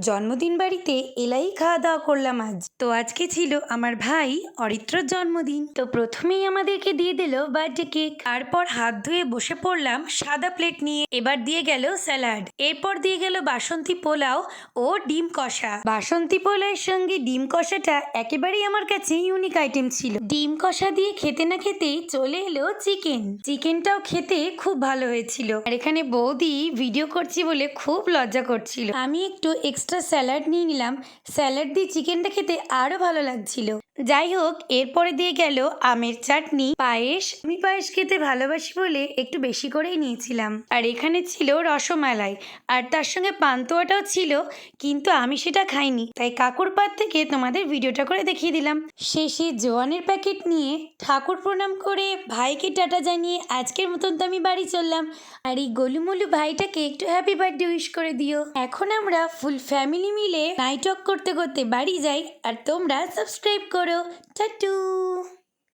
জন্মদিন বাড়িতে এলাই খাওয়া দাওয়া করলাম আজ। তো আজকে ছিল আমার ভাই অরিত্রর জন্মদিন। তো প্রথমেই আমাদেরকে দিয়ে দিল বার্থডে কেক। তারপর হাত ধুয়ে বসে পড়লাম সাদা প্লেট নিয়ে। এবার দিয়ে গেল স্যালাড। এরপর দিয়ে গেল বাসন্তী পোলাও ও ডিম কষা। বাসন্তী পোলাওয়ের সঙ্গে ডিম কষাটা একেবারেই আমার কাছে ইউনিক আইটেম ছিল। ডিম কষা দিয়ে খেতে না খেতেই চলে এলো চিকেন। চিকেনটাও খেতে খুব ভালো হয়েছিল। আর এখানে বৌদি ভিডিও করছি বলে খুব লজ্জা করছিল। আমি একটু এক্সট্রা স্যালাড নিয়ে নিলাম। স্যালাড দিয়ে চিকেনটা খেতে আরও ভালো লাগছিল। যাই হোক, এরপরে দিয়ে গেল আমের চাটনি। পায়েস। আমি পায়েস খেতে ভালোবাসি বলে একটু বেশি করেই নিয়েছিলাম। আর এখানে ছিল রসমালাই। আর তার সঙ্গে পান্তুয়াটাও ছিল, কিন্তু আমি সেটা খাইনি। তাই কাকুর পাত থেকে তোমাদের ভিডিওটা করে দেখিয়ে দিলাম। শেষে জোয়ানের প্যাকেট নিয়ে ঠাকুর প্রণাম করে ভাইকে টাটা জানিয়ে আজকের মতন তো আমি বাড়ি চললাম। আর এই গোলুমলু ভাইটাকে একটু হ্যাপি বার্থডে উইশ করে দিও। এখন আমরা ফুল ফ্যামিলি মিলে নাইট ওয়াক করতে করতে বাড়ি যাই। আর তোমরা সাবস্ক্রাইব করো। টাটু!